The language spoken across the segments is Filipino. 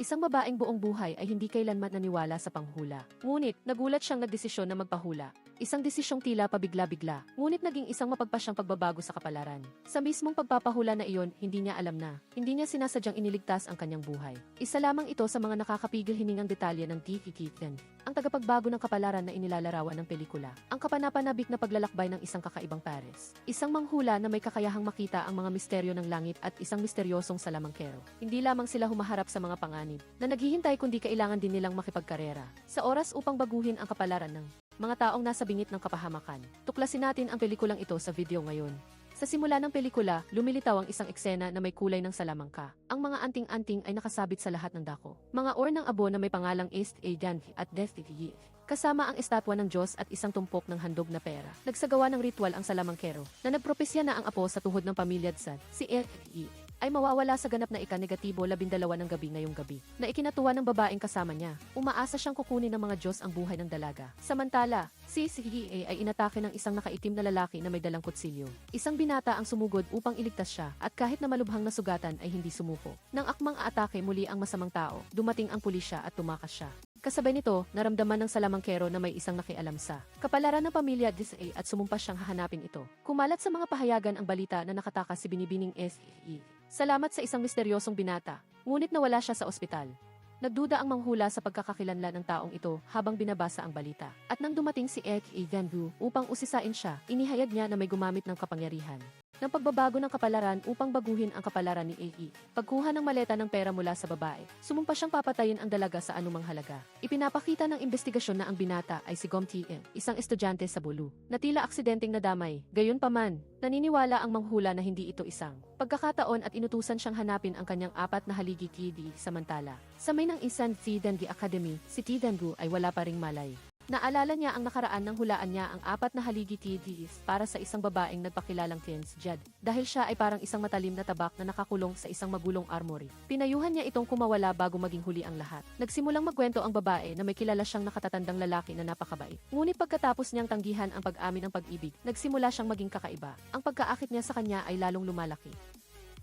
Isang babaeng buong buhay ay hindi kailanman naniwala sa panghula. Ngunit, nagulat siyang nagdesisyon na magpahula. Isang desisyong tila pabigla-bigla, ngunit naging isang mapagpasyang pagbabago sa kapalaran. Sa mismong pagpapahula na iyon, hindi niya alam na, hindi niya sinasadyang iniligtas ang kanyang buhay. Isa lamang ito sa mga nakakapigil hiningang detalye ng. Keaton, ang tagapagbago ng kapalaran na inilalarawan ng pelikula. Ang kapanapanabik na paglalakbay ng isang kakaibang Paris. Isang manghula na may kakayahang makita ang mga misteryo ng langit at isang misteryosong salamangkero. Hindi lamang sila humaharap sa mga panganib na naghihintay kundi kailangan din nilang makipagkarera. Sa oras upang baguhin ang kapalaran ng mga taong nasa bingit ng kapahamakan. Tuklasin natin ang pelikulang ito sa video ngayon. Sa simula ng pelikula, lumilitaw ang isang eksena na may kulay ng salamangka. Ang mga anting-anting ay nakasabit sa lahat ng dako. Mga or ng abo na may pangalang East Adan at Death Yi. Kasama ang estatwa ng Diyos at isang tumpok ng handog na pera. Nagsagawa ng ritual ang salamangkero na nagpropesya na ang apo sa tuhod ng pamilya Tzad, si Er Yi ay mawawala sa ganap na ika-negatibo labindalawa ng gabi ngayong gabi, na ikinatuwa ng babaeng kasama niya. Umaasa siyang kukunin ng mga Diyos ang buhay ng dalaga. Samantala, si Sihie ay inatake ng isang nakaitim na lalaki na may dalang kutsilyo. Isang binata ang sumugod upang iligtas siya at kahit na malubhang nasugatan ay hindi sumuko. Nang akmang aatake muli ang masamang tao, dumating ang pulisya at tumakas siya. Kasabay nito, naramdaman ng salamangkero na may isang nakialam sa kapalaran ng pamilya Disay at sumumpas siyang hahanapin ito. Kumalat sa mga pahayagan ang balita na nakatakas si Binibining S.E. Salamat sa isang misteryosong binata, ngunit nawala siya sa ospital. Nagduda ang manghula sa pagkakakilanlan ng taong ito habang binabasa ang balita. At nang dumating si Ek A. Gangu upang usisain siya, inihayag niya na may gumamit ng kapangyarihan ng pagbabago ng kapalaran upang baguhin ang kapalaran ni AE. Pagkuha ng maleta ng pera mula sa babae, sumumpa siyang papatayin ang dalaga sa anumang halaga. Ipinapakita ng investigasyon na ang binata ay si Gom T.M., isang estudyante sa Bulu, na tila aksidenteng nadamay. Gayunpaman, naniniwala ang manghula na hindi ito isang pagkakataon at inutusan siyang hanapin ang kanyang apat na haligi KD samantala. Sa may ng isang Tidangi Academy, si Tidangu ay wala pa ring malay. Naalala niya ang nakaraan ng hulaan niya ang apat na haligi TDs para sa isang babaeng nagpakilalang Tins dahil siya ay parang isang matalim na tabak na nakakulong sa isang magulong armory. Pinayuhan niya itong kumawala bago maging huli ang lahat. Nagsimulang magkwento ang babae na may kilala siyang nakatatandang lalaki na napakabait. Ngunit pagkatapos niyang tanggihan ang pag-amin ng pag-ibig, nagsimula siyang maging kakaiba. Ang pagkaakit niya sa kanya ay lalong lumalaki.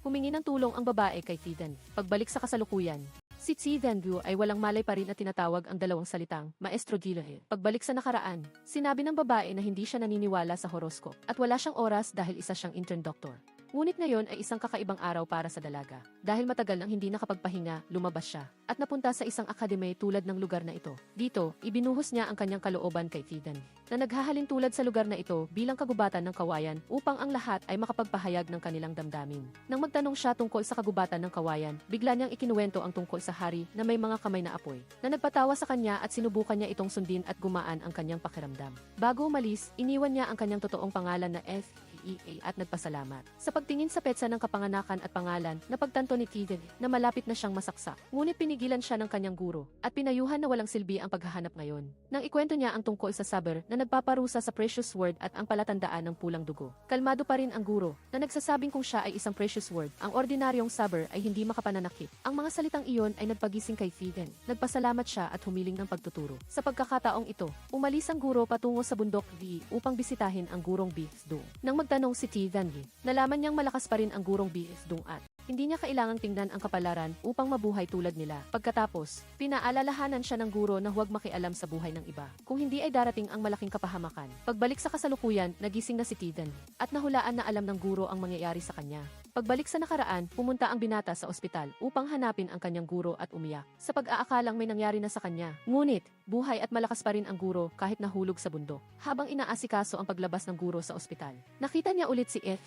Humingi ng tulong ang babae kay Tidan. Pagbalik sa kasalukuyan, Si Tsi Vengu ay walang malay pa rin at tinatawag ang dalawang salitang, Maestro Dilahe. Pagbalik sa nakaraan, sinabi ng babae na hindi siya naniniwala sa horoscope at wala siyang oras dahil isa siyang intern doctor. Ngunit ngayon ay isang kakaibang araw para sa dalaga. Dahil matagal nang hindi nakapagpahinga, lumabas siya at napunta sa isang akademe tulad ng lugar na ito. Dito, ibinuhos niya ang kanyang kalooban kay Tidan na naghahalin tulad sa lugar na ito bilang kagubatan ng kawayan upang ang lahat ay makapagpahayag ng kanilang damdamin. Nang magtanong siya tungkol sa kagubatan ng kawayan, bigla niyang ikinuwento ang tungkol sa hari na may mga kamay na apoy, na nagpatawa sa kanya at sinubukan niya itong sundin at gumaan ang kanyang pakiramdam. Bago umalis, iniwan niya ang kanyang totoong pangalan na F. EA at nagpasalamat. Sa pagtingin sa petsa ng kapanganakan at pangalan, napagtanto ni Tigan na malapit na siyang masaksak. Ngunit pinigilan siya ng kanyang guro at pinayuhan na walang silbi ang paghahanap ngayon. Nang ikwento niya ang tungkol sa saber na nagpaparusa sa precious word at ang palatandaan ng pulang dugo. Kalmado pa rin ang guro na nagsasabing kung siya ay isang precious word, ang ordinaryong saber ay hindi makapananakit. Ang mga salitang iyon ay nagpagising kay Tigan. Nagpasalamat siya at humiling ng pagtuturo. Sa pagkakataong ito, umalis ang guro patungo sa bundok V upang bisitahin ang gurong Bifsdo. Nang magtanong si Tigan nalaman niyang malakas pa rin ang gurong Bifsdo at hindi niya kailangang tingnan ang kapalaran upang mabuhay tulad nila. Pagkatapos, pinaalalahanan siya ng guro na huwag makialam sa buhay ng iba. Kung hindi ay darating ang malaking kapahamakan. Pagbalik sa kasalukuyan, nagising na si Tidan at nahulaan na alam ng guro ang mangyayari sa kanya. Pagbalik sa nakaraan, pumunta ang binata sa ospital upang hanapin ang kanyang guro at umiyak sa pag-aakalang may nangyari na sa kanya. Ngunit, buhay at malakas pa rin ang guro kahit nahulog sa bundok. Habang inaasikaso ang paglabas ng guro sa ospital, nakita niya ulit si F.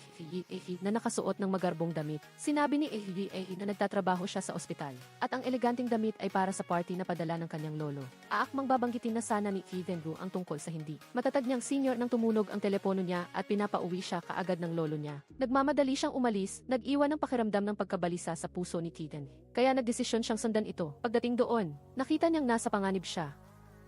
na nakasuot ng magarbong damit. Sinabi ni F. na nagtatrabaho siya sa ospital at ang eleganting damit ay para sa party na padala ng kanyang lolo. Aakmang babanggitin na sana ni Evenru ang tungkol sa hindi. Matatag niyang senior nang tumunog ang telepono niya at pinapauwi siya kaagad ng lolo niya. Nagmamadali siyang umalis nag-iwan ng pakiramdam ng pagkabalisa sa puso ni Titan. Kaya nagdesisyon siyang sundan ito. Pagdating doon, nakita niyang nasa panganib siya.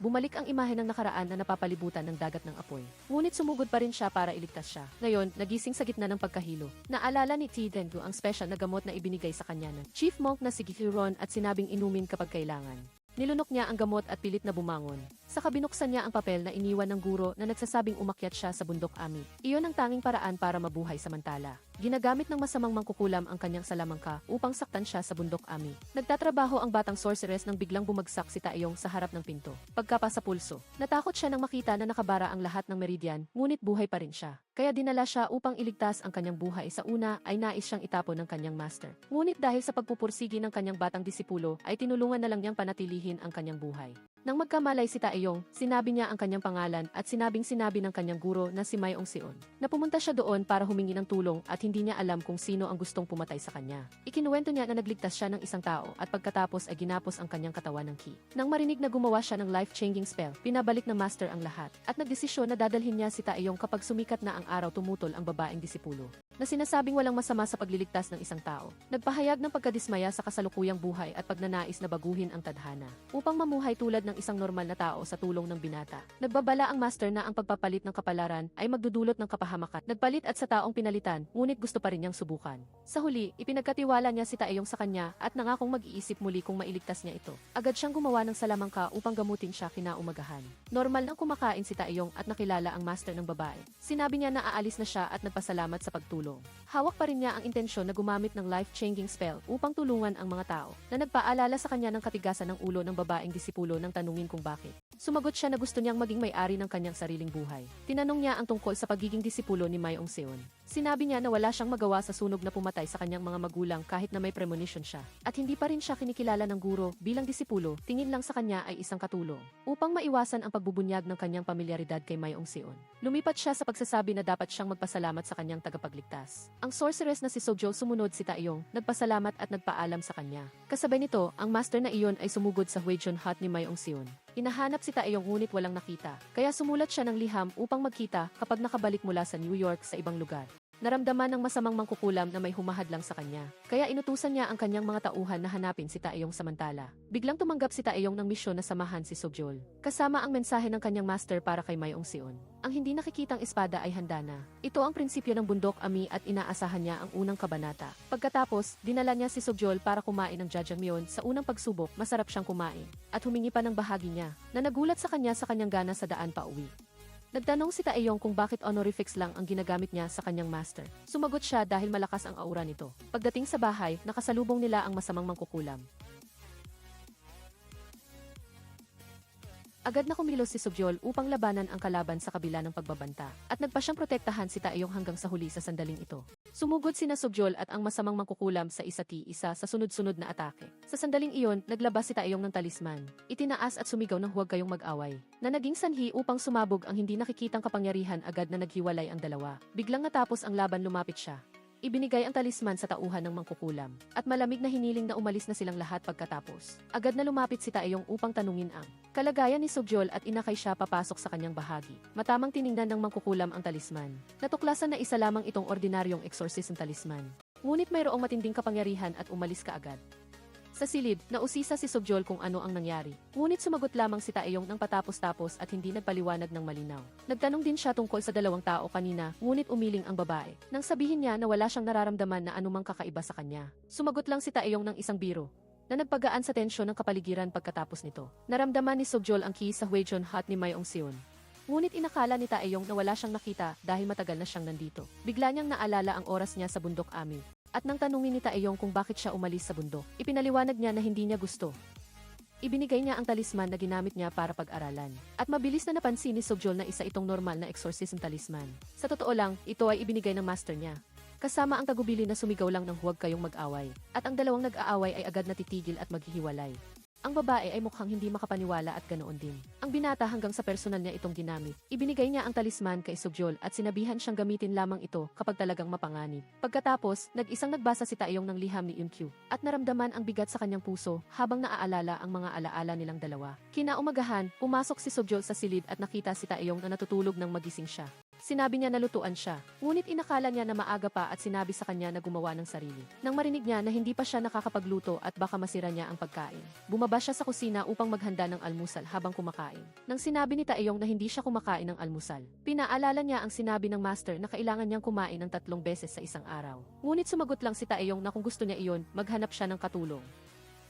Bumalik ang imahe ng nakaraan na napapalibutan ng dagat ng apoy. Ngunit sumugod pa rin siya para iligtas siya. Ngayon, nagising sa gitna ng pagkahilo. Naalala ni Tidengu ang special na gamot na ibinigay sa kanya ng Chief Monk na si Gihiron at sinabing inumin kapag kailangan. Nilunok niya ang gamot at pilit na bumangon. Saka binuksan niya ang papel na iniwan ng guro na nagsasabing umakyat siya sa bundok Ami. Iyon ang tanging paraan para mabuhay samantala. Ginagamit ng masamang mangkukulam ang kanyang salamangka upang saktan siya sa bundok Ami. Nagtatrabaho ang batang sorceress nang biglang bumagsak si Taeyong sa harap ng pinto. Pagkapa sa pulso, natakot siya nang makita na nakabara ang lahat ng meridian, ngunit buhay pa rin siya. Kaya dinala siya upang iligtas ang kanyang buhay. Sa una ay nais siyang itapon ng kanyang master. Ngunit dahil sa pagpupursigi ng kanyang batang disipulo, ay tinulungan na lang niyang panatilihin ang kanyang buhay. Nang magkamalay si Taeyong, sinabi niya ang kanyang pangalan at sinabing sinabi ng kanyang guro na si Mayong Sion. Napumunta siya doon para humingi ng tulong at hindi niya alam kung sino ang gustong pumatay sa kanya. Ikinuwento niya na nagligtas siya ng isang tao at pagkatapos ay ginapos ang kanyang katawan ng ki. Nang marinig na gumawa siya ng life-changing spell, pinabalik ng master ang lahat at nagdesisyon na dadalhin niya si Taeyong kapag sumikat na ang araw tumutol ang babaeng disipulo na sinasabing walang masama sa pagliligtas ng isang tao. Nagpahayag ng pagkadismaya sa kasalukuyang buhay at pagnanais na baguhin ang tadhana upang mamuhay tulad ng isang normal na tao sa tulong ng binata. Nagbabala ang master na ang pagpapalit ng kapalaran ay magdudulot ng kapahamakan. Nagpalit at sa taong pinalitan, ngunit gusto pa rin niyang subukan. Sa huli, ipinagkatiwala niya si Taeyong sa kanya at nangakong mag-iisip muli kung mailigtas niya ito. Agad siyang gumawa ng salamangka upang gamutin siya kinaumagahan. Normal nang kumakain si Taeyong at nakilala ang master ng babae. Sinabi niya na aalis na siya at nagpasalamat sa pagtulong. Hawak pa rin niya ang intensyon na gumamit ng life-changing spell upang tulungan ang mga tao na nagpaalala sa kanya ng katigasan ng ulo ng babaeng disipulo nang tanungin kung bakit. Sumagot siya na gusto niyang maging may-ari ng kanyang sariling buhay. Tinanong niya ang tungkol sa pagiging disipulo ni Mayong Seon. Sinabi niya na wala siyang magawa sa sunog na pumatay sa kanyang mga magulang kahit na may premonition siya. At hindi pa rin siya kinikilala ng guro bilang disipulo, tingin lang sa kanya ay isang katulong. Upang maiwasan ang pagbubunyag ng kanyang pamilyaridad kay Mayong Seon. Lumipat siya sa pagsasabi na dapat siyang magpasalamat sa kanyang tagapagligtas. Ang sorceress na si Sojo sumunod si Taeyong, nagpasalamat at nagpaalam sa kanya. Kasabay nito, ang master na iyon ay sumugod sa Huejon Hut ni Mayong Seon. Hinahanap si Taeyong ngunit walang nakita, kaya sumulat siya ng liham upang magkita kapag nakabalik mula sa New York sa ibang lugar. Naramdaman ng masamang mangkukulam na may humahadlang sa kanya. Kaya inutusan niya ang kanyang mga tauhan na hanapin si Taeyong samantala. Biglang tumanggap si Taeyong ng misyon na samahan si Sogyol. Kasama ang mensahe ng kanyang master para kay Mayong Sion. Ang hindi nakikitang espada ay handa na. Ito ang prinsipyo ng bundok ami at inaasahan niya ang unang kabanata. Pagkatapos, dinala niya si Sogyol para kumain ng jajangmyeon sa unang pagsubok, masarap siyang kumain. At humingi pa ng bahagi niya, na nagulat sa kanya sa kanyang gana sa daan pa uwi. Nagtanong si Taeyong kung bakit honorifics lang ang ginagamit niya sa kanyang master. Sumagot siya dahil malakas ang aura nito. Pagdating sa bahay, nakasalubong nila ang masamang mangkukulam. Agad na kumilos si Sobyol upang labanan ang kalaban sa kabila ng pagbabanta, at nagpa siyang protektahan si Taeyong hanggang sa huli sa sandaling ito. Sumugod sina Sobyol at ang masamang mangkukulam sa isa't isa sa sunod-sunod na atake. Sa sandaling iyon, naglabas si Taeyong ng talisman. Itinaas at sumigaw ng huwag kayong mag-away, na naging sanhi upang sumabog ang hindi nakikitang kapangyarihan agad na naghiwalay ang dalawa. Biglang natapos ang laban lumapit siya. Ibinigay ang talisman sa tauhan ng mangkukulam, at malamig na hiniling na umalis na silang lahat pagkatapos. Agad na lumapit si Taeyong upang tanungin ang kalagayan ni Sogyol at inakay siya papasok sa kanyang bahagi. Matamang tiningnan ng mangkukulam ang talisman. Natuklasan na isa lamang itong ordinaryong exorcism talisman. Ngunit mayroong matinding kapangyarihan at umalis ka agad. Sa silid, nausisa si Sogyol kung ano ang nangyari. Ngunit sumagot lamang si Taeyong ng patapos-tapos at hindi nagpaliwanag ng malinaw. Nagtanong din siya tungkol sa dalawang tao kanina, ngunit umiling ang babae. Nang sabihin niya na wala siyang nararamdaman na anumang kakaiba sa kanya. Sumagot lang si Taeyong ng isang biro na nagpagaan sa tensyon ng kapaligiran pagkatapos nito. Naramdaman ni Sogyol ang key sa Huejon Hut ni Mayong Sion. Ngunit inakala ni Taeyong na wala siyang nakita dahil matagal na siyang nandito. Bigla niyang naalala ang oras niya sa bundok Ami. At nang tanungin ni Taeyong kung bakit siya umalis sa bundok, ipinaliwanag niya na hindi niya gusto. Ibinigay niya ang talisman na ginamit niya para pag-aralan. At mabilis na napansin ni Sogyol na isa itong normal na exorcism talisman. Sa totoo lang, ito ay ibinigay ng master niya. Kasama ang tagubili na sumigaw lang ng huwag kayong mag-away. At ang dalawang nag-aaway ay agad natitigil at maghihiwalay. Ang babae ay mukhang hindi makapaniwala at ganoon din. Ang binata hanggang sa personal niya itong ginamit. Ibinigay niya ang talisman kay Sogyol at sinabihan siyang gamitin lamang ito kapag talagang mapanganib. Pagkatapos, nag-isang nagbasa si Taeyong ng liham ni Yun-Kyu at naramdaman ang bigat sa kanyang puso habang naaalala ang mga alaala nilang dalawa. Kinaumagahan, pumasok si Sogyol sa silid at nakita si Taeyong na natutulog nang magising siya. Sinabi niya na lutuan siya, ngunit inakala niya na maaga pa at sinabi sa kanya na gumawa ng sarili. Nang marinig niya na hindi pa siya nakakapagluto at baka masira niya ang pagkain, bumaba siya sa kusina upang maghanda ng almusal habang kumakain. Nang sinabi ni Taeyong na hindi siya kumakain ng almusal, pinaalala niya ang sinabi ng master na kailangan niyang kumain ng tatlong beses sa isang araw. Ngunit sumagot lang si Taeyong na kung gusto niya iyon, maghanap siya ng katulong.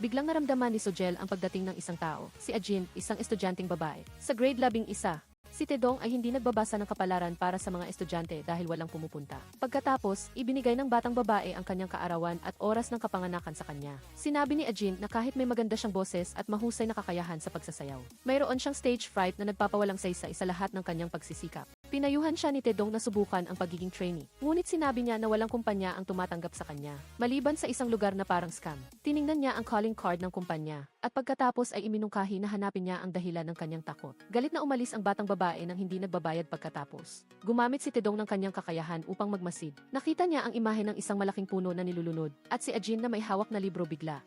Biglang naramdaman ni Sojel ang pagdating ng isang tao, si Ajin, isang estudyanteng babae. Sa grade labing isa, Si Tedong ay hindi nagbabasa ng kapalaran para sa mga estudyante dahil walang pumupunta. Pagkatapos, ibinigay ng batang babae ang kanyang kaarawan at oras ng kapanganakan sa kanya. Sinabi ni Ajin na kahit may maganda siyang boses at mahusay na kakayahan sa pagsasayaw, mayroon siyang stage fright na nagpapawalang saysay sa lahat ng kanyang pagsisikap. Pinayuhan siya ni Tedong na subukan ang pagiging trainee. Ngunit sinabi niya na walang kumpanya ang tumatanggap sa kanya, maliban sa isang lugar na parang scam. Tiningnan niya ang calling card ng kumpanya, at pagkatapos ay iminungkahi na hanapin niya ang dahilan ng kanyang takot. Galit na umalis ang batang babae nang hindi nagbabayad pagkatapos. Gumamit si Tedong ng kanyang kakayahan upang magmasid. Nakita niya ang imahe ng isang malaking puno na nilulunod, at si Ajin na may hawak na libro bigla.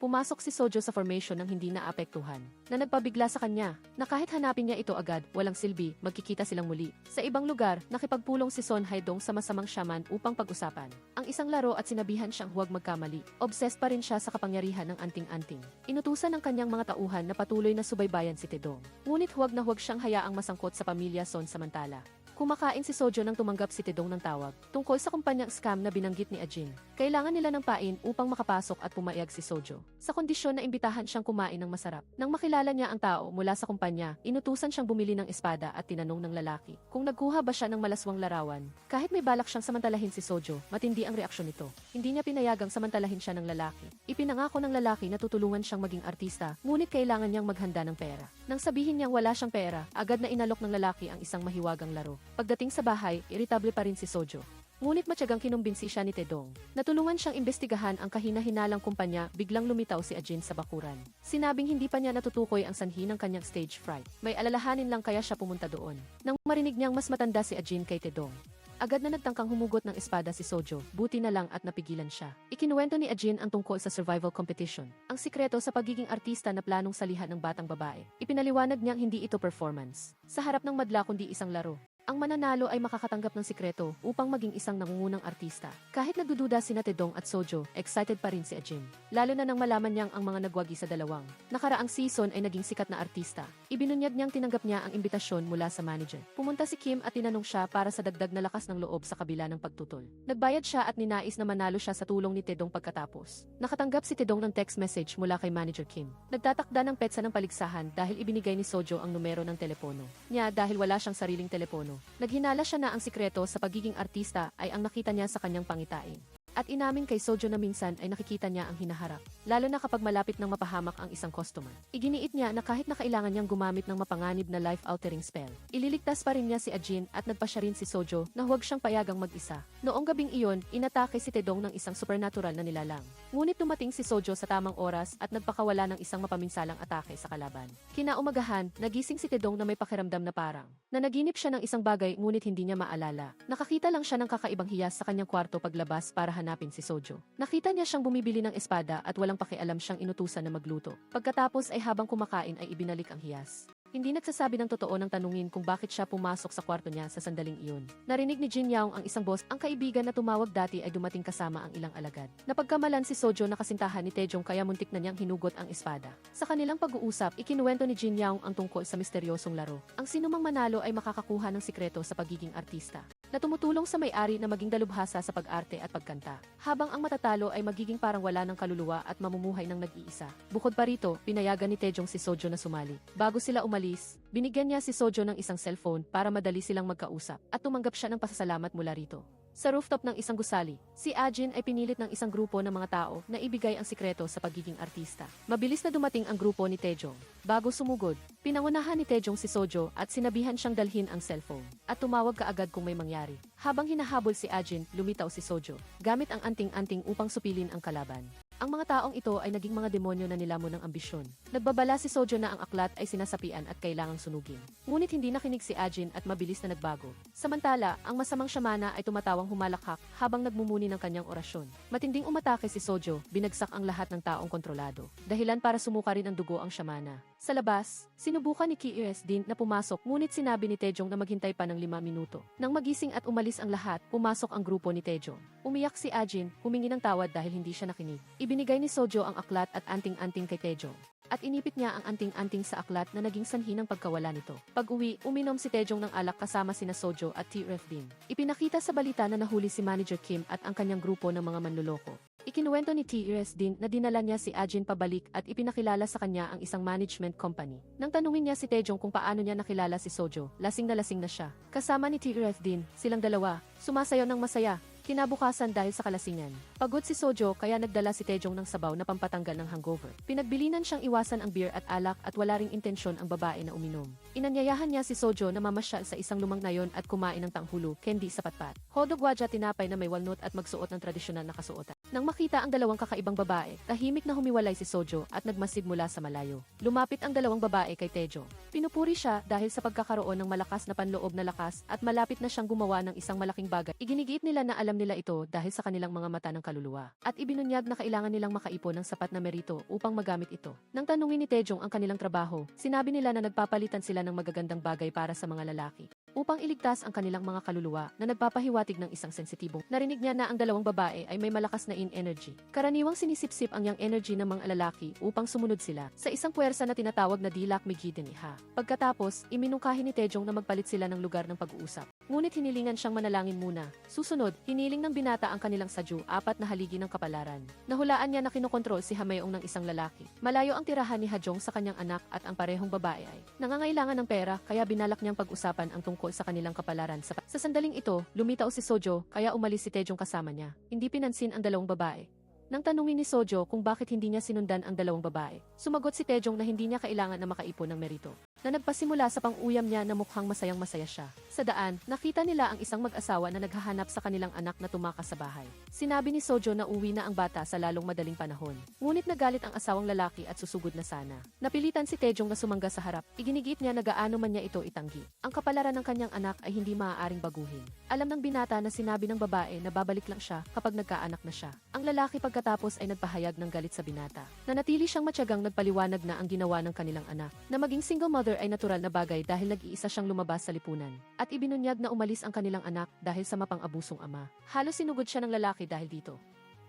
Pumasok si Sojo sa formation ng hindi naapektuhan, na nagpabigla sa kanya, na kahit hanapin niya ito agad, walang silbi, magkikita silang muli. Sa ibang lugar, nakipagpulong si Son Haidong sa masamang shaman upang pag-usapan. Ang isang laro at sinabihan siyang huwag magkamali. Obsessed pa rin siya sa kapangyarihan ng anting-anting. Inutusan ng kanyang mga tauhan na patuloy na subaybayan si Tedong. Ngunit huwag na huwag siyang hayaang masangkot sa pamilya Son samantala. Kumakain si Sojo nang tumanggap si Tedong ng tawag tungkol sa kumpanyang scam na binanggit ni Ajin. Kailangan nila ng pain upang makapasok at pumayag si Sojo. Sa kondisyon na imbitahan siyang kumain ng masarap. Nang makilala niya ang tao mula sa kumpanya, inutusan siyang bumili ng espada at tinanong ng lalaki kung nagkuha ba siya ng malaswang larawan. Kahit may balak siyang samantalahin si Sojo, matindi ang reaksyon nito. Hindi niya pinayagang samantalahin siya ng lalaki. Ipinangako ng lalaki na tutulungan siyang maging artista, ngunit kailangan niyang maghanda ng pera. Nang sabihin niyang wala siyang pera, agad na inalok ng lalaki ang isang mahiwagang laro. Pagdating sa bahay, iritable pa rin si Sojo. Ngunit matyagang kinumbinsi siya ni Tedong. Natulungan siyang imbestigahan ang kahina-hinalang kumpanya, biglang lumitaw si Ajin sa bakuran. Sinabing hindi pa niya natutukoy ang sanhi ng kanyang stage fright. May alalahanin lang kaya siya pumunta doon. Nang marinig niyang mas matanda si Ajin kay Tedong. Agad na nagtangkang humugot ng espada si Sojo, buti na lang at napigilan siya. Ikinuwento ni Ajin ang tungkol sa survival competition. Ang sikreto sa pagiging artista na planong salihan ng batang babae. Ipinaliwanag niyang hindi ito performance. Sa harap ng madla kundi isang laro. Ang mananalo ay makakatanggap ng sikreto upang maging isang nangungunang artista. Kahit nagdududa si Tedong at Sojo, excited pa rin si Ajin. Lalo na nang malaman niyang ang mga nagwagi sa dalawang. Nakaraang season ay naging sikat na artista. Ibinunyag niyang tinanggap niya ang imbitasyon mula sa manager. Pumunta si Kim at tinanong siya para sa dagdag na lakas ng loob sa kabila ng pagtutol. Nagbayad siya at ninais na manalo siya sa tulong ni Tedong pagkatapos. Nakatanggap si Tedong ng text message mula kay manager Kim. Nagtatakda ng petsa ng paligsahan dahil ibinigay ni Sojo ang numero ng telepono. Niya dahil wala siyang sariling telepono. Naghinala siya na ang sikreto sa pagiging artista ay ang nakita niya sa kanyang pangitain. At inamin kay Sojo na minsan ay nakikita niya ang hinaharap, lalo na kapag malapit nang mapahamak ang isang customer. Iginiit niya na kahit na kailangan niyang gumamit ng mapanganib na life-altering spell, ililigtas pa rin niya si Ajin at nagpasya rin si Sojo na huwag siyang payagang mag-isa. Noong gabing iyon, inatake si Tedong ng isang supernatural na nilalang. Ngunit dumating si Sojo sa tamang oras at nagpakawala ng isang mapaminsalang atake sa kalaban. Kinaumagahan, nagising si Tedong na may pakiramdam na parang na naginip siya ng isang bagay ngunit hindi niya maalala. Nakakita lang siya ng kakaibang hiyas sa kanyang kwarto paglabas para hanapin si Sojo. Nakita niya siyang bumibili ng espada at walang pakialam siyang inutusan na magluto. Pagkatapos ay habang kumakain ay ibinalik ang hiyas. Hindi nagsasabi ng totoo ng tanungin kung bakit siya pumasok sa kwarto niya sa sandaling iyon. Narinig ni Jin Yaong ang isang boss, ang kaibigan na tumawag dati ay dumating kasama ang ilang alagad. Napagkamalan si Sojo na kasintahan ni Tejong kaya muntik na niyang hinugot ang espada. Sa kanilang pag-uusap, ikinuwento ni Jin Yaong ang tungkol sa misteryosong laro. Ang sinumang manalo ay makakakuha ng sikreto sa pagiging artista na tumutulong sa may-ari na maging dalubhasa sa pag-arte at pagkanta, habang ang matatalo ay magiging parang wala ng kaluluwa at mamumuhay ng nag-iisa. Bukod pa rito, pinayagan ni Tejong si Sojo na sumali. Bago sila umalis, binigyan niya si Sojo ng isang cellphone para madali silang magkausap at tumanggap siya ng pasasalamat mula rito. Sa rooftop ng isang gusali, si Ajin ay pinilit ng isang grupo ng mga tao na ibigay ang sikreto sa pagiging artista. Mabilis na dumating ang grupo ni Tejong. Bago sumugod, pinangunahan ni Tejong si Sojo at sinabihan siyang dalhin ang cellphone at tumawag kaagad kung may mangyari. Habang hinahabol si Ajin, lumitaw si Sojo gamit ang anting-anting upang supilin ang kalaban. Ang mga taong ito ay naging mga demonyo na nilamon ng ambisyon. Nagbabala si Sojo na ang aklat ay sinasapian at kailangang sunugin. Ngunit hindi nakinig si Ajin at mabilis na nagbago. Samantala, ang masamang shamana ay tumatawang humalakhak habang nagmumuni ng kanyang orasyon. Matinding umatake si Sojo, binagsak ang lahat ng taong kontrolado. Dahilan para sumuka rin ang dugo ang shamana. Sa labas, sinubukan ni Kies din na pumasok ngunit sinabi ni Tejong na maghintay pa ng lima minuto. Nang magising at umalis ang lahat, pumasok ang grupo ni Tejong. Umiyak si Ajin, humingi ng tawad dahil hindi siya nakinig. Ibinigay ni Sojo ang aklat at anting-anting kay Tejong. at inipit niya ang anting-anting sa aklat na naging sanhi ng pagkawala nito. Pag-uwi, uminom si Tejong ng alak kasama sina Sojo at T-Ref din. Ipinakita sa balita na nahuli si Manager Kim at ang kanyang grupo ng mga manluloko. Ikinuwento ni T.R.S. din na dinala niya si Ajin pabalik at ipinakilala sa kanya ang isang management company. Nang tanungin niya si Tejong kung paano niya nakilala si Sojo, lasing na lasing na siya. Kasama ni T.R.S. din, silang dalawa, sumasayaw ng masaya, Kinabukasan dahil sa kalasingan. Pagod si Sojo kaya nagdala si Tejong ng sabaw na pampatanggal ng hangover. Pinagbilinan siyang iwasan ang beer at alak at wala ring intensyon ang babae na uminom. Inanyayahan niya si Sojo na mamasyal sa isang lumang nayon at kumain ng tanghulo, candy sa patpat. Hodog wadja tinapay na may walnut at magsuot ng tradisyonal na kasuotan. Nang makita ang dalawang kakaibang babae, tahimik na humiwalay si Sojo at nagmasid mula sa malayo. Lumapit ang dalawang babae kay Tejo. Pinupuri siya dahil sa pagkakaroon ng malakas na panloob na lakas at malapit na siyang gumawa ng isang malaking bagay. Iginigiit nila na alam nila ito dahil sa kanilang mga mata ng kaluluwa. At ibinunyag na kailangan nilang makaipon ng sapat na merito upang magamit ito. Nang tanungin ni Tejong ang kanilang trabaho, sinabi nila na nagpapalitan sila ng magagandang bagay para sa mga lalaki upang iligtas ang kanilang mga kaluluwa na nagpapahiwatig ng isang sensitibong. Narinig niya na ang dalawang babae ay may malakas na in energy. Karaniwang sinisipsip ang yang energy ng mga lalaki upang sumunod sila sa isang puwersa na tinatawag na Dilak Migidin Iha. Pagkatapos, iminungkahi ni Tejong na magpalit sila ng lugar ng pag-uusap. Ngunit hinilingan siyang manalangin muna. Susunod, hiniling ng binata ang kanilang sadyo, apat na haligi ng kapalaran. Nahulaan niya na kinokontrol si Hamayong ng isang lalaki. Malayo ang tirahan ni Hajong sa kanyang anak at ang parehong babae ay nangangailangan ng pera kaya binalak niyang pag-usapan ang tungkol sa kanilang kapalaran. Sa, sa sandaling ito, lumitaw si Sojo kaya umalis si Tejong kasama niya. Hindi pinansin ang dalawang babae. Nang tanungin ni Sojo kung bakit hindi niya sinundan ang dalawang babae, sumagot si Tejong na hindi niya kailangan na makaipon ng merito. Na nagpasimula sa pang-uyam niya na mukhang masayang masaya siya. Sa daan, nakita nila ang isang mag-asawa na naghahanap sa kanilang anak na tumakas sa bahay. Sinabi ni Sojo na uwi na ang bata sa lalong madaling panahon. Ngunit nagalit ang asawang lalaki at susugod na sana. Napilitan si Tejong na sumangga sa harap. Iginigiit niya na gaano man niya ito itanggi. Ang kapalaran ng kanyang anak ay hindi maaaring baguhin. Alam ng binata na sinabi ng babae na babalik lang siya kapag nagkaanak na siya. Ang lalaki pagkatapos ay nagpahayag ng galit sa binata. Nanatili siyang matyagang nagpaliwanag na ang ginawa ng kanilang anak. Na maging single mother ay natural na bagay dahil nag-iisa siyang lumabas sa lipunan. At ibinunyag na umalis ang kanilang anak dahil sa mapang-abusong ama. Halos sinugod siya ng lalaki dahil dito.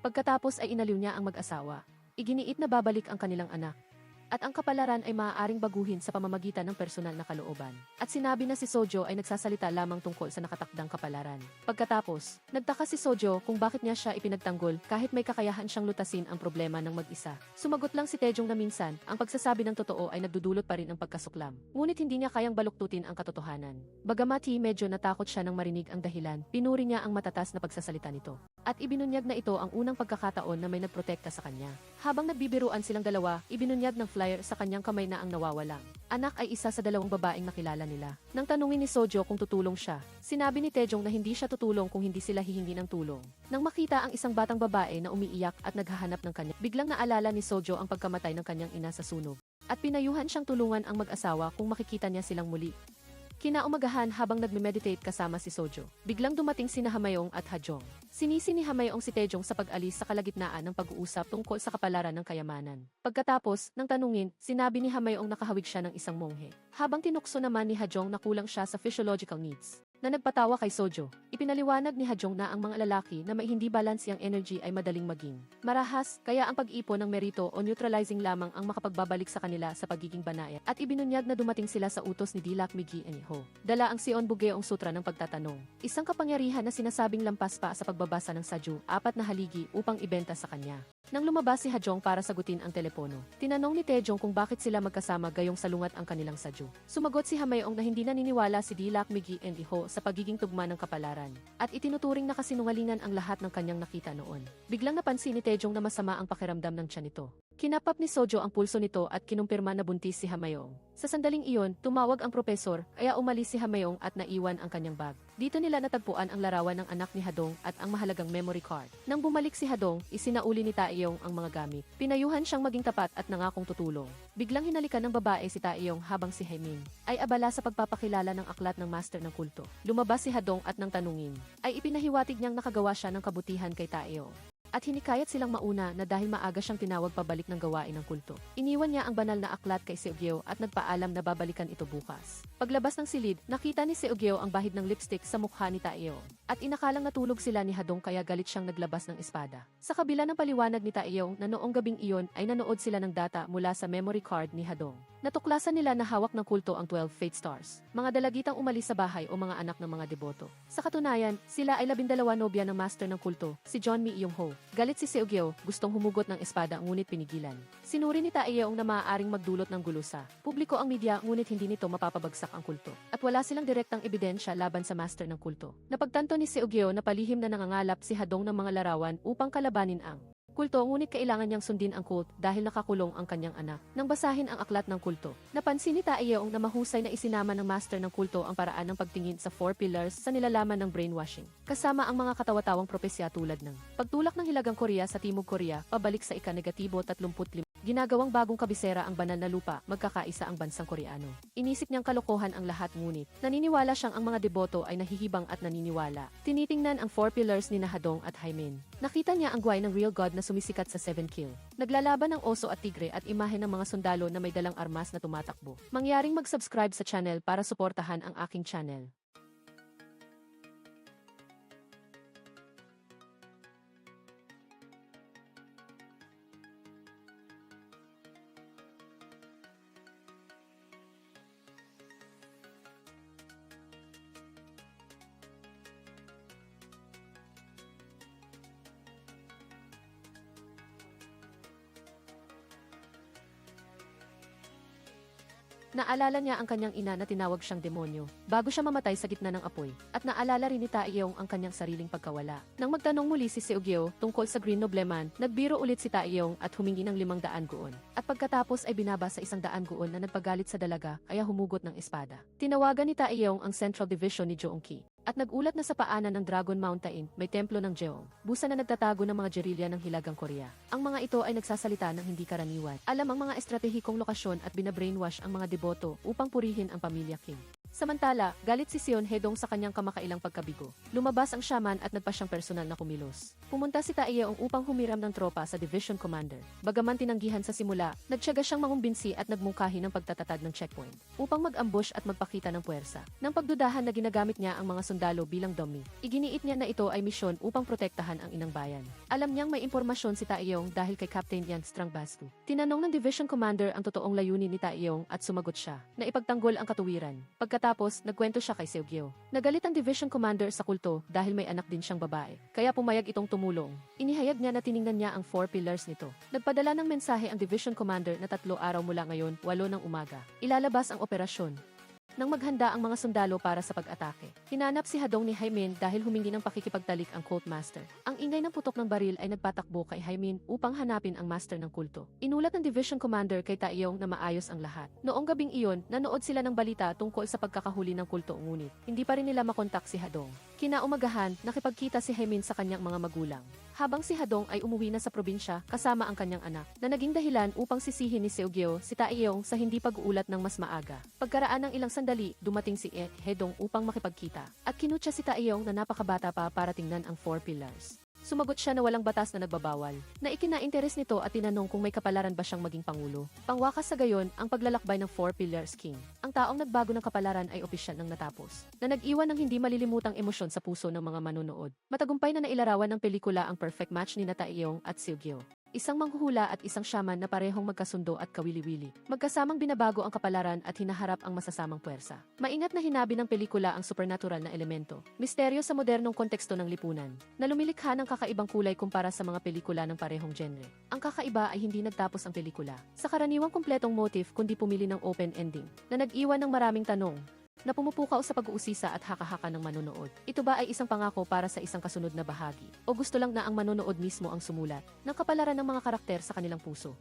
Pagkatapos ay inaliw niya ang mag-asawa. Iginiit na babalik ang kanilang anak. At ang kapalaran ay maaaring baguhin sa pamamagitan ng personal na kalooban. At sinabi na si Sojo ay nagsasalita lamang tungkol sa nakatakdang kapalaran. Pagkatapos, nagtaka si Sojo kung bakit niya siya ipinagtanggol kahit may kakayahan siyang lutasin ang problema ng mag-isa. Sumagot lang si Tejong na minsan, ang pagsasabi ng totoo ay nagdudulot pa rin ng pagkasuklam. Ngunit hindi niya kayang baluktutin ang katotohanan. Bagamati medyo natakot siya nang marinig ang dahilan, pinuri niya ang matatas na pagsasalita nito. At ibinunyag na ito ang unang pagkakataon na may nagprotekta sa kanya. Habang nagbibiruan silang dalawa, ibinunyag ng flyer sa kanyang kamay na ang nawawala. Anak ay isa sa dalawang babaeng nakilala nila. Nang tanungin ni Sojo kung tutulong siya, sinabi ni Tejong na hindi siya tutulong kung hindi sila hihingi ng tulong. Nang makita ang isang batang babae na umiiyak at naghahanap ng kanya, biglang naalala ni Sojo ang pagkamatay ng kanyang ina sa sunog. At pinayuhan siyang tulungan ang mag-asawa kung makikita niya silang muli. Kinaumagahan habang nagme-meditate kasama si Sojo, biglang dumating si Hamayong at Hajong. Sinisi ni Hamayong si Tejong sa pag-alis sa kalagitnaan ng pag-uusap tungkol sa kapalaran ng kayamanan. Pagkatapos, nang tanungin, sinabi ni Hamayong nakahawig siya ng isang monghe. Habang tinukso naman ni Hajong na kulang siya sa physiological needs na nagpatawa kay Sojo. Ipinaliwanag ni Hajong na ang mga lalaki na may hindi balance ang energy ay madaling maging. Marahas, kaya ang pag-ipon ng merito o neutralizing lamang ang makapagbabalik sa kanila sa pagiging banaya. At ibinunyag na dumating sila sa utos ni Dilak Migi Eniho. Dala ang Sion Bugeong Sutra ng pagtatanong. Isang kapangyarihan na sinasabing lampas pa sa pagbabasa ng sadyo, apat na haligi upang ibenta sa kanya. Nang lumabas si Hajong para sagutin ang telepono, tinanong ni Tejong kung bakit sila magkasama gayong salungat ang kanilang sadyo. Sumagot si Hamayong na hindi naniniwala si Dilak Migi and Iho sa pagiging tugma ng kapalaran, at itinuturing na kasinungalingan ang lahat ng kanyang nakita noon. Biglang napansin ni Tejong na masama ang pakiramdam ng tiyan nito. Kinapap ni Sojo ang pulso nito at kinumpirma na buntis si Hamayong. Sa sandaling iyon, tumawag ang propesor, kaya umalis si Hamayong at naiwan ang kanyang bag. Dito nila natagpuan ang larawan ng anak ni Hadong at ang mahalagang memory card. Nang bumalik si Hadong, isinauli ni Taeyong ang mga gamit. Pinayuhan siyang maging tapat at nangakong tutulong. Biglang hinalikan ng babae si Taeyong habang si Haimin ay abala sa pagpapakilala ng aklat ng master ng kulto. Lumabas si Hadong at nang tanungin, ay ipinahiwatig niyang nakagawa siya ng kabutihan kay Taeyong at hinikayat silang mauna na dahil maaga siyang tinawag pabalik ng gawain ng kulto. Iniwan niya ang banal na aklat kay Seogyo at nagpaalam na babalikan ito bukas. Paglabas ng silid, nakita ni Seogyo ang bahid ng lipstick sa mukha ni Taeyong. At inakalang natulog sila ni Hadong kaya galit siyang naglabas ng espada. Sa kabila ng paliwanag ni Taeyong na noong gabing iyon ay nanood sila ng data mula sa memory card ni Hadong. Natuklasan nila na hawak ng kulto ang 12 Fate Stars, mga dalagitang umalis sa bahay o mga anak ng mga deboto. Sa katunayan, sila ay labindalawa nobya ng master ng kulto, si John Mi Young Ho. Galit si Seogyo, gustong humugot ng espada ngunit pinigilan. Sinuri ni Taeyong na maaaring magdulot ng gulusa. Publiko ang media ngunit hindi nito mapapabagsak ang kulto. At wala silang direktang ebidensya laban sa master ng kulto. Napagtanto ni Seogyo na palihim na nangangalap si Hadong ng mga larawan upang kalabanin ang kulto ngunit kailangan niyang sundin ang cult dahil nakakulong ang kanyang anak. Nang basahin ang aklat ng kulto, napansin ni Taeyong na mahusay na isinama ng master ng kulto ang paraan ng pagtingin sa four pillars sa nilalaman ng brainwashing. Kasama ang mga katawatawang propesya tulad ng pagtulak ng hilagang Korea sa Timog Korea pabalik sa ika-negatibo 35 Ginagawang bagong kabisera ang banal na lupa, magkakaisa ang bansang Koreano. Inisip niyang kalokohan ang lahat ngunit, naniniwala siyang ang mga deboto ay nahihibang at naniniwala. Tinitingnan ang four pillars ni Nahadong at Haimin. Nakita niya ang gway ng real god na sumisikat sa 7 kill. Naglalaban ng oso at tigre at imahe ng mga sundalo na may dalang armas na tumatakbo. Mangyaring mag-subscribe sa channel para suportahan ang aking channel. Naalala niya ang kanyang ina na tinawag siyang demonyo, bago siya mamatay sa gitna ng apoy, at naalala rin ni Taeyong ang kanyang sariling pagkawala. Nang magtanong muli si Seogyo tungkol sa Green Nobleman, nagbiro ulit si Taeyong at humingi ng limang daan guon. At pagkatapos ay binaba sa isang daan guon na nagpagalit sa dalaga, kaya humugot ng espada. Tinawagan ni Taeyong ang Central Division ni Joongki, at nagulat na sa paanan ng Dragon Mountain, may templo ng Jeong, busa na nagtatago ng mga gerilya ng Hilagang Korea. Ang mga ito ay nagsasalita ng hindi karaniwan. Alam ang mga estratehikong lokasyon at binabrainwash ang mga deboto upang purihin ang pamilya Kim. Samantala, galit si Sion Hedong sa kanyang kamakailang pagkabigo. Lumabas ang shaman at nagpa siyang personal na kumilos. Pumunta si Taeyeong upang humiram ng tropa sa division commander. Bagaman tinanggihan sa simula, nagtyaga siyang mangumbinsi at nagmungkahi ng pagtatatag ng checkpoint upang mag-ambush at magpakita ng puwersa. Nang pagdudahan na ginagamit niya ang mga sundalo bilang dummy, iginiit niya na ito ay misyon upang protektahan ang inang bayan. Alam niyang may impormasyon si Taeyong dahil kay Captain Yan Strangbastu. Tinanong ng division commander ang totoong layunin ni Taeyong at sumagot siya na ipagtanggol ang katuwiran. Pagkatapos, nagkwento siya kay Seogyo. Nagalit ang division commander sa kulto dahil may anak din siyang babae. Kaya pumayag itong tumulong. Inihayag niya na tiningnan niya ang four pillars nito. Nagpadala ng mensahe ang division commander na tatlo araw mula ngayon, walo ng umaga. Ilalabas ang operasyon. Nang maghanda ang mga sundalo para sa pag-atake, hinanap si Hadong ni Haimin dahil humingi ng pakikipagtalik ang cult master. Ang ingay ng putok ng baril ay nagpatakbo kay Haimin upang hanapin ang master ng kulto. Inulat ng division commander kay Taeyong na maayos ang lahat. Noong gabing iyon, nanood sila ng balita tungkol sa pagkakahuli ng kulto ngunit hindi pa rin nila makontak si Hadong. Kinaumagahan, nakipagkita si Haimin sa kanyang mga magulang. Habang si Hadong ay umuwi na sa probinsya kasama ang kanyang anak, na naging dahilan upang sisihin ni Seogyo si Taeyong sa hindi pag-uulat ng mas maaga. Pagkaraan ng ilang sandali, dumating si E. Hedong upang makipagkita, at kinutya si Taeyong na napakabata pa para tingnan ang four pillars. Sumagot siya na walang batas na nagbabawal, na ikinainteres nito at tinanong kung may kapalaran ba siyang maging pangulo. Pangwakas sa gayon, ang paglalakbay ng Four Pillars King. Ang taong nagbago ng kapalaran ay opisyal nang natapos, na nag-iwan ng hindi malilimutang emosyon sa puso ng mga manonood. Matagumpay na nailarawan ng pelikula ang perfect match ni Nataeyong at Seogyo. Isang manghuhula at isang shaman na parehong magkasundo at kawili-wili. Magkasamang binabago ang kapalaran at hinaharap ang masasamang puwersa. Maingat na hinabi ng pelikula ang supernatural na elemento. Misteryo sa modernong konteksto ng lipunan, na lumilikha ng kakaibang kulay kumpara sa mga pelikula ng parehong genre. Ang kakaiba ay hindi nagtapos ang pelikula. Sa karaniwang kumpletong motif kundi pumili ng open ending, na nag-iwan ng maraming tanong, na pumupukaw sa pag-uusisa at haka-haka ng manonood. Ito ba ay isang pangako para sa isang kasunod na bahagi? O gusto lang na ang manonood mismo ang sumulat ng kapalaran ng mga karakter sa kanilang puso?